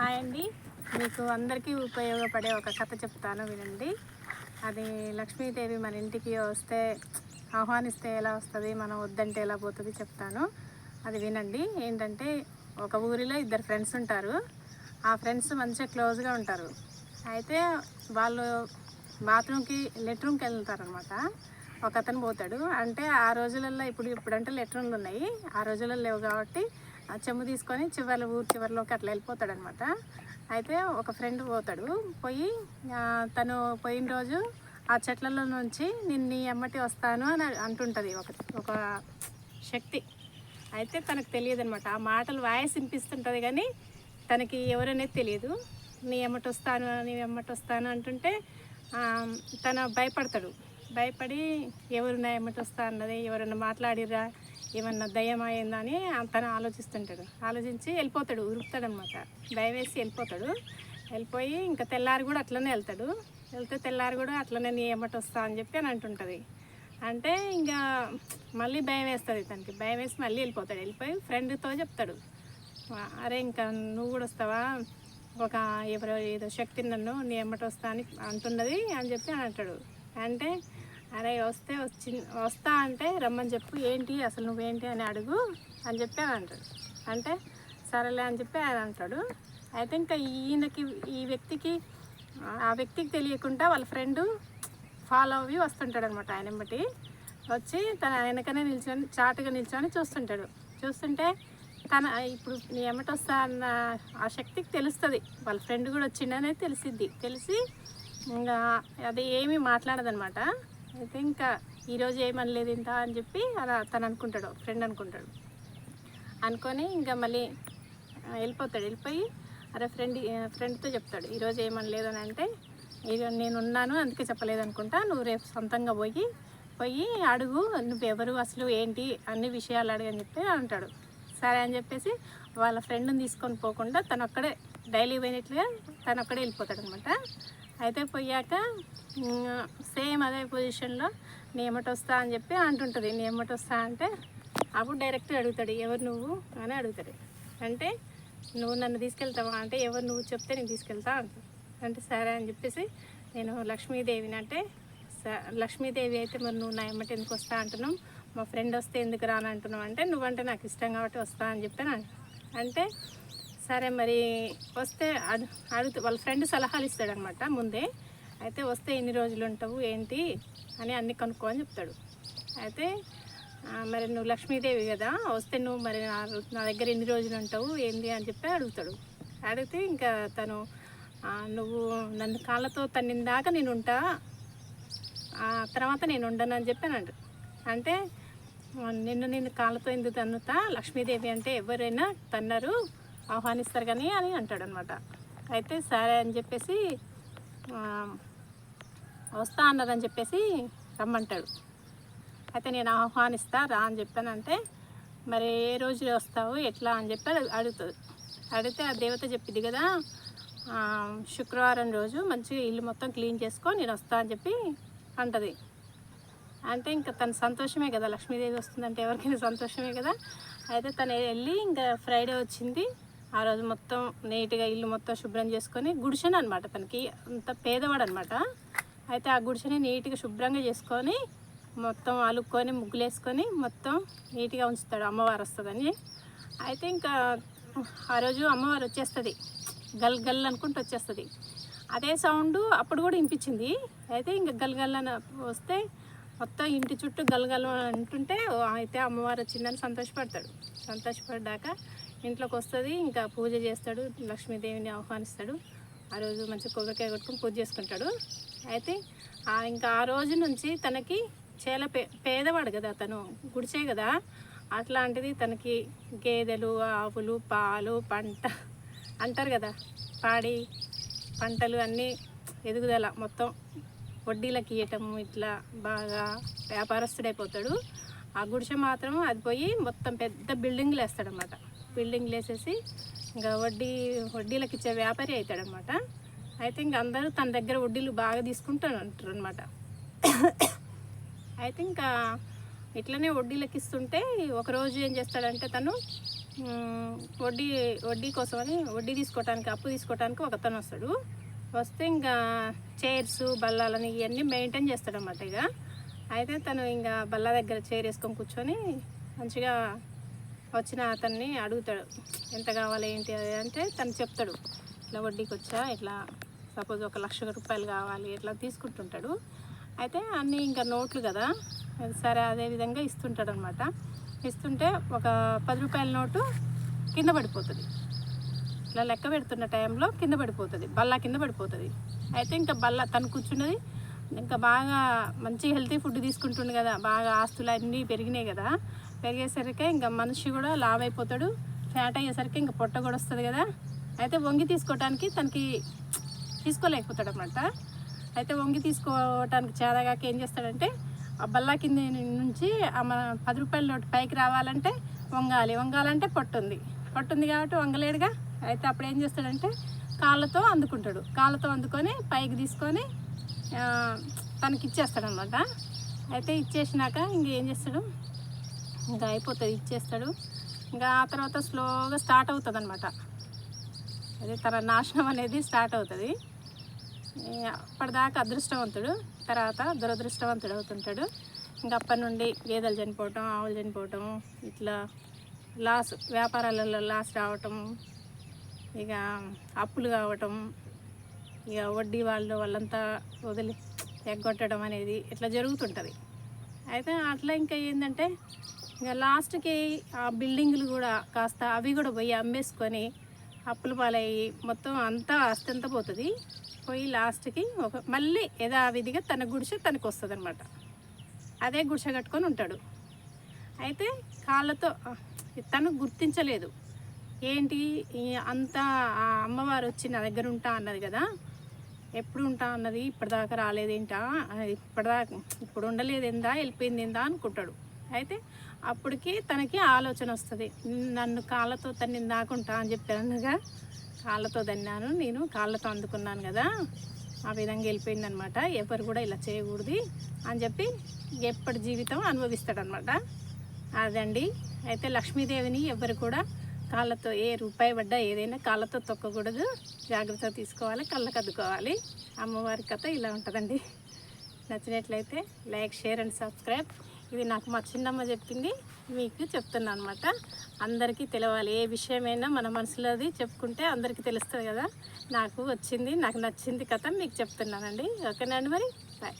Hi అండి. మీకు అందరికీ ఉపయోగపడే ఒక కథ చెప్తాను వినండి. అది లక్ష్మీదేవి మన ఇంటికి వస్తే ఆహ్వానిస్తే ఎలా వస్తుంది మనం వద్దంటే ఎలా పోతుంది చెప్తాను. అది వినండి. ఏంటంటే ఒక ఊరిలో ఇద్దరు ఫ్రెండ్స్ ఉంటారు. ఆ ఫ్రెండ్స్ మంచిగా క్లోజ్గా ఉంటారు. అయితే వాళ్ళు బాత్రూమ్కి లెట్రూమ్కి వెళ్తారనమాట ఒక అతను పోతాడు. అంటే ఆ రోజులలో ఇప్పుడు ఇప్పుడంటే లెట్రూమ్లు ఉన్నాయి. ఆ రోజులలో లేవు కాబట్టి ఆ చెమ్ము తీసుకొని చివరి ఊరు చివరిలోకి అట్లా వెళ్ళిపోతాడు అనమాట అయితే ఒక ఫ్రెండ్ పోతాడు. పోయి తను పోయిన రోజు ఆ చెట్లలో నుంచి నేను నీ ఎమ్మటి వస్తాను అని అంటుంటుంది ఒక ఒక శక్తి. అయితే తనకు తెలియదు అనమాట ఆ మాటలు వాయిస్ వినిపిస్తుంటుంది కానీ తనకి ఎవరనేది తెలియదు. నీ ఎమ్మటి వస్తాను నీ ఎమ్మటి వస్తాను అంటుంటే తను భయపడతాడు. భయపడి ఎవరు నా ఎమ్మటి వస్తా అన్నది? ఎవరన్నా మాట్లాడిరా ఏమన్నా దయ్యం అని తను ఆలోచిస్తుంటాడు. ఆలోచించి వెళ్ళిపోతాడు ఉరుకుతాడు అనమాట దయవేసి వెళ్ళిపోతాడు. వెళ్ళిపోయి ఇంకా తెల్లారి కూడా అట్లనే వెళ్తాడు. వెళ్తే తెల్లారి కూడా అట్లనే నీ ఎమ్మటి వస్తా అని చెప్పి అని అంటుంటుంది. అంటే ఇంకా మళ్ళీ భయం వేస్తుంది తనకి. భయం వేసి మళ్ళీ వెళ్ళిపోతాడు. వెళ్ళిపోయి ఫ్రెండ్తో చెప్తాడు. అరే ఇంకా నువ్వు కూడా వస్తావా? ఒక ఎవరో ఏదో శక్తి నన్ను నీ ఎమ్మటి వస్తా అని అంటున్నది అని చెప్పి అని అంటాడు. అంటే అరే వస్తే వచ్చి వస్తా అంటే రమ్మని చెప్పు ఏంటి అసలు నువ్వేంటి అని అడుగు అని చెప్పి అని అంటాడు. అంటే సరేలే అని చెప్పి ఆయన అంటాడు. అయితే ఇంకా ఈయనకి ఈ వ్యక్తికి ఆ వ్యక్తికి తెలియకుండా వాళ్ళ ఫ్రెండు ఫాలో అవి వస్తుంటాడు అనమాట ఆయన బట్టి వచ్చి తన వెనకనే నిల్చొని చాటుగా నిల్చొని చూస్తుంటాడు. చూస్తుంటే తన ఇప్పుడు నీ ఎమ్మటి వస్తా అన్న ఆ శక్తికి తెలుస్తుంది. వాళ్ళ ఫ్రెండ్ కూడా వచ్చిండనేది తెలిసిద్ది. తెలిసి ఇంకా అది ఏమీ మాట్లాడదనమాట. అయితే ఇంకా ఈరోజు ఏమనలేదు ఇంత అని చెప్పి అలా తను అనుకుంటాడు ఫ్రెండ్ అనుకుంటాడు. అనుకొని ఇంకా మళ్ళీ వెళ్ళిపోతాడు. వెళ్ళిపోయి అరే ఫ్రెండ్ ఫ్రెండ్తో చెప్తాడు ఈరోజు ఏమనలేదు అని అంటే నేను ఉన్నాను అందుకే చెప్పలేదు అనుకుంటా నువ్వు రేపు సొంతంగా పోయి పోయి అడుగు నువ్వెవరు అసలు ఏంటి అన్ని విషయాలు అడుగు అని చెప్పి అంటాడు. సరే అని చెప్పేసి వాళ్ళ ఫ్రెండ్ని తీసుకొని పోకుండా తను అక్కడే డైలీ పోయినట్లుగా తను అక్కడే వెళ్ళిపోతాడు అనమాట అయితే పోయాక సేమ్ అదే పొజిషన్లో నీ వస్తా అని చెప్పి అంటుంటుంది. నీ వస్తా అంటే అప్పుడు డైరెక్ట్ అడుగుతాడు ఎవరు నువ్వు? అని అడుగుతాడు అంటే నువ్వు నన్ను తీసుకెళ్తావా? అంటే ఎవరు నువ్వు చెప్తే నేను తీసుకెళ్తా అంటాడు అంటే సరే అని చెప్పేసి నేను లక్ష్మీదేవిని అంటే స- లక్ష్మీదేవి అయితే మరి నువ్వు నా ఎమ్మటి ఎందుకు వస్తా అంటున్నావు? మా ఫ్రెండ్ వస్తే ఎందుకు రాను అంటున్నావు? అంటే నువ్వంటే నాకు ఇష్టం కాబట్టి వస్తా అని చెప్పాను అంటే సరే మరి వస్తే అడు అడుగుతూ వాళ్ళ ఫ్రెండ్ సలహాలు ఇస్తాడనమాట ముందే. అయితే వస్తే ఎన్ని రోజులు ఉంటావు ఏంటి అని అన్ని కనుక్కో అని చెప్తాడు. అయితే మరి నువ్వు లక్ష్మీదేవి కదా వస్తే నువ్వు మరి నా నా దగ్గర ఎన్ని రోజులు ఉంటావు ఏంటి అని చెప్పి అడుగుతాడు. అడిగితే ఇంకా తను నువ్వు నన్ను కాళ్ళతో తన్నిందాకా నేను ఉంటా ఆ తర్వాత నేను ఉండను అని చెప్పాను అంటే నిన్ను నేను కాళ్ళతో ఎందుకు తన్నుతా? లక్ష్మీదేవి అంటే ఎవరైనా తన్నారు ఆహ్వానిస్తారు కానీ అని అంటాడు అనమాట అయితే సరే అని చెప్పేసి వస్తా అన్నదని చెప్పేసి రమ్మంటాడు. అయితే నేను ఆహ్వానిస్తా రా అని చెప్పానంటే మరి ఏ రోజు వస్తావు? ఎట్లా? అని చెప్పి అడుగుతుంది అడిగితే ఆ దేవత చెప్పింది కదా శుక్రవారం రోజు మంచిగా ఇల్లు మొత్తం క్లీన్ చేసుకో నేను వస్తా అని చెప్పి అంటది. అంటే ఇంకా తన సంతోషమే కదా లక్ష్మీదేవి వస్తుందంటే ఎవరికైనా సంతోషమే కదా. అయితే తను వెళ్ళి ఇంకా ఫ్రైడే వచ్చింది. ఆ రోజు మొత్తం నీట్గా ఇల్లు మొత్తం శుభ్రం చేసుకొని గుడిసెన అనమాట తనకి అంత పేదవాడు అనమాట అయితే ఆ గుడిసెని నీట్గా శుభ్రంగా చేసుకొని మొత్తం అలుక్కొని ముగ్గులేసుకొని మొత్తం నీట్గా ఉంచుతాడు అమ్మవారు వస్తుందని. అయితే ఇంకా ఆ రోజు అమ్మవారు వచ్చేస్తుంది. గల్ గల్ అనుకుంటూ వచ్చేస్తుంది. అదే సౌండ్ అప్పుడు కూడా వినిపించింది. అయితే ఇంకా గల్ గల్ అని వస్తే మొత్తం ఇంటి చుట్టూ గలగల అంటుంటే అయితే అమ్మవారు వచ్చిందని సంతోషపడతాడు. సంతోషపడ్డాక ఇంట్లోకి వస్తుంది ఇంకా పూజ చేస్తాడు లక్ష్మీదేవిని ఆహ్వానిస్తాడు. ఆ రోజు మంచి కొబ్బరికాయ కొట్టుకొని పూజ చేసుకుంటాడు. అయితే ఇంకా ఆ రోజు నుంచి తనకి చాలా పే పేదవాడు కదా తను గుడిచే కదా. అట్లాంటిది తనకి గేదెలు ఆవులు పాలు పంట అంటారు కదా. పాడి పంటలు అన్నీ ఎదుగుదల మొత్తం వడ్డీలకి ఇవ్వటం ఇట్లా బాగా వ్యాపారస్తుడైపోతాడు. ఆ గుడిసె మాత్రం అది పోయి మొత్తం పెద్ద బిల్డింగ్లు వేస్తాడనమాట బిల్డింగ్లు వేసేసి ఇంకా వడ్డీ వడ్డీలకు ఇచ్చే వ్యాపారి అవుతాడనమాట అయితే ఇంక అందరూ తన దగ్గర వడ్డీలు బాగా తీసుకుంటాను అంటారు అనమాట అయితే ఇంకా ఇట్లనే వడ్డీలకు ఇస్తుంటే ఒకరోజు ఏం చేస్తాడంటే తను వడ్డీ వడ్డీ కోసమని వడ్డీ తీసుకోవటానికి అప్పు తీసుకోవటానికి ఒకతను వస్తాడు వస్తే ఇంకా చైర్స్ బల్లాలని ఇవన్నీ మెయింటైన్ చేస్తాడనమాట ఇక. అయితే తను ఇంకా బల్ల దగ్గర చైర్ వేసుకొని కూర్చొని మంచిగా వచ్చిన అతన్ని అడుగుతాడు. ఎంత కావాలి ఏంటి అది అంటే తను చెప్తాడు. ఇట్లా వడ్డీకి వచ్చా? ఇట్లా సపోజ్ ఒక లక్ష రూపాయలు కావాలి ఇట్లా తీసుకుంటుంటాడు. అయితే అన్నీ ఇంకా నోట్లు కదా సరే అదే విధంగా ఇస్తుంటాడు అనమాట ఇస్తుంటే ఒక పది రూపాయల నోటు కింద పడిపోతుంది. ఇట్లా లెక్క పెడుతున్న టైంలో కింద పడిపోతుంది. బల్ల కింద పడిపోతుంది. అయితే ఇంకా బల్ల తను కూర్చున్నది. ఇంకా బాగా మంచి హెల్తీ ఫుడ్ తీసుకుంటుంది కదా. బాగా ఆస్తులు అన్నీ పెరిగినాయి కదా. పెరిగేసరికి ఇంకా మనిషి కూడా లావ్ అయిపోతాడు ఫ్యాట్ అయ్యేసరికి ఇంకా పొట్ట కూడా వస్తుంది కదా. అయితే వంగి తీసుకోవటానికి తనకి తీసుకోలేకపోతాడు అనమాట అయితే వంగి తీసుకోవటానికి చేదగాక ఏం చేస్తాడంటే ఆ బల్లా కింద నుంచి ఆ మన పది రూపాయల నోటు పైకి రావాలంటే వంగాలి. వంగాలంటే పొట్టుంది. పొట్టుంది కాబట్టి వంగలేడుగా. అయితే అప్పుడు ఏం చేస్తాడంటే కాళ్ళతో అందుకుంటాడు. కాళ్ళతో అందుకొని పైకి తీసుకొని తనకి ఇచ్చేస్తాడనమాట. అయితే ఇచ్చేసినాక ఇంకేం చేస్తాడు? ఇంకా అయిపోతుంది ఇచ్చేస్తాడు. ఇంకా ఆ తర్వాత స్లోగా స్టార్ట్ అవుతుంది అనమాట అదే తన నాశనం అనేది స్టార్ట్ అవుతుంది. అప్పటిదాకా అదృష్టవంతుడు తర్వాత దురదృష్టవంతుడు అవుతుంటాడు. ఇంకా అప్పటి నుండి గేదెలు చనిపోవటం ఆవులు చనిపోవటం ఇట్లా లాస్ వ్యాపారాలలో లాస్ రావటం ఇక అప్పులు కావటం ఇక వడ్డీ వాళ్ళు వాళ్ళంతా వదిలి ఎగ్గొట్టడం అనేది ఇట్లా జరుగుతుంటుంది. అయితే అట్లా ఇంకా ఏంటంటే ఇంకా లాస్ట్కి ఆ బిల్డింగ్లు కూడా కాస్త అవి కూడా పోయి అమ్మేసుకొని అప్పుల పాలయ్యి మొత్తం అంతా అస్తంత పోతుంది. పోయి లాస్ట్కి ఒక మళ్ళీ యథావిధిగా తన గుడిసె తనకు వస్తుంది అనమాట అదే గుడిసె కట్టుకొని ఉంటాడు. అయితే కాళ్ళతో తను గుర్తించలేదు. ఏంటి? అంత అంతా అమ్మవారు వచ్చి నా దగ్గర ఉంటా అన్నది కదా? ఎప్పుడు ఉంటా అన్నది? ఇప్పటిదాకా రాలేదేంటా? అది ఇప్పటిదాకా ఇప్పుడు ఉండలేదేందా వెళ్ళిపోయిందేందా అనుకుంటాడు. అయితే అప్పటికి తనకి ఆలోచన వస్తుంది. నన్ను కాళ్ళతో తన్ని దాకుంటా అని చెప్పానుగా కాళ్ళతో దన్నాను నేను కాళ్ళతో అందుకున్నాను కదా? ఆ విధంగా వెళ్ళిపోయిందనమాట. ఎవరు కూడా ఇలా చేయకూడదు అని చెప్పి ఎప్పటి జీవితం అనుభవిస్తాడనమాట. అదండి. అయితే లక్ష్మీదేవిని ఎవరు కూడా కాళ్ళతో ఏ రూపాయి పడ్డా ఏదైనా కాళ్ళతో తొక్కకూడదు. జాగ్రత్త తీసుకోవాలి కళ్ళకు అద్దుకోవాలి. అమ్మవారి కథ ఇలా ఉంటుందండి. నచ్చినట్లయితే లైక్ షేర్ అండ్ సబ్స్క్రైబ్. ఇది నాకు మా చిన్నమ్మ చెప్పింది. మీకు చెప్తున్నాను అనమాట అందరికీ తెలవాలి. ఏ విషయమైనా మన మనసులోది చెప్పుకుంటే అందరికీ తెలుస్తుంది కదా. నాకు వచ్చింది నాకు నచ్చింది కథ మీకు చెప్తున్నానండి. ఓకేనండి మరి? బాయ్